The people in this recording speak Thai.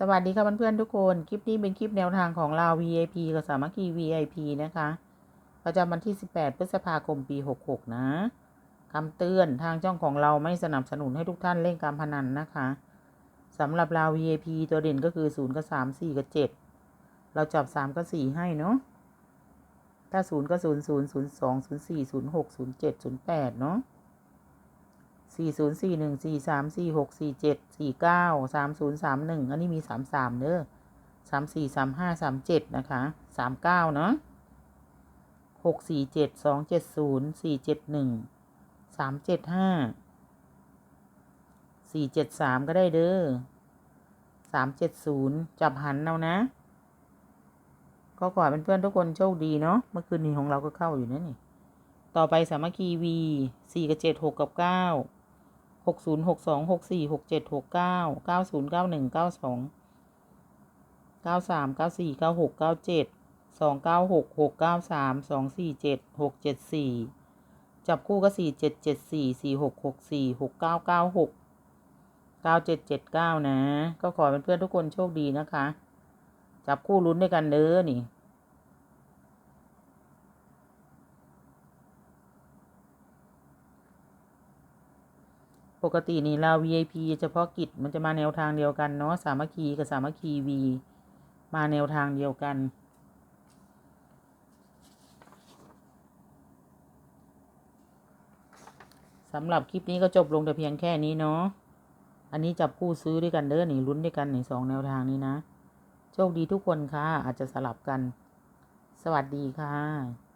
สวัสดีค่ะเพื่อนๆทุกคน คลิปนี้เป็นคลิปแนวทางของเรา VIP กับสามัคคี VIP นะคะ ประจำวันที่ 18 พฤษภาคมปี 66 นะคำเตือนทางช่องของเราไม่สนับสนุนให้ทุกท่านเล่นการพนันนะคะสำหรับเรา VIP ตัวเด่นก็คือ 0 กับ 3 4 กับ 7 เราจับ 3 กับ 4 ให้เนาะ ถ้า 0 ก็ 0 0 0 2 0 4 0 6 0 7 0 8 เนาะ สี่ศูนย์สี่หนึ่งสี่สามสี่หกสี่เจ็ดสี่เก้าสามศูนย์สามหนึ่งอันนี้มีสามสามเด้อสามสี่สามห้าสามเจ็ดนะคะสามเก้าเนาะหกสี่เจ็ดสองเจ็ดศูนย์สี่เจ็ดหนึ่งสามเจ็ดห้าสี่เจ็ดสามก็ได้เด้อสามเจ็ดศูนย์จับหันเอานะ ก็ขอให้เพื่อนทุกคนโชคดีเนาะเมื่อคืนนี้ของเราก็เข้าอยู่นะนี่ ต่อไปสามัคคีวีสี่กับเจ็ดหกกับเก้า หกศูนย์หกสองหกสี่หกเจ็ดหกเก้าเก้าศูนย์เก้าหนึ่งเก้าสองเก้าสามเก้าสี่เก้าหกเก้าเจ็ดสองเก้าหกหกเก้าสามสองสี่เจ็ดหกเจ็ดสี่จับคู่ก็สี่เจ็ดเจ็ดสี่สี่หกหกสี่หกเก้าเก้าหกเก้าเจ็ดเจ็ดเก้านะ ก็ขอเป็นเพื่อนทุกคนโชคดีนะคะ จับคู่ลุ้นด้วยกันเด้อนี่ ปกตินี่เรา VIP เฉพาะกิจมันจะมาแนวทางเดียวกันเนาะสามัคคีกับสามัคคีวีมาแนวทางเดียวกัน สำหรับคลิปนี้ก็จบลงแต่เพียงแค่นี้เนาะอันนี้จับคู่ซื้อด้วยกันเด้อนี่ลุ้นด้วยกันในสองแนวทางนี้นะ โชคดีทุกคนค่ะอาจจะสลับกัน สวัสดีค่ะ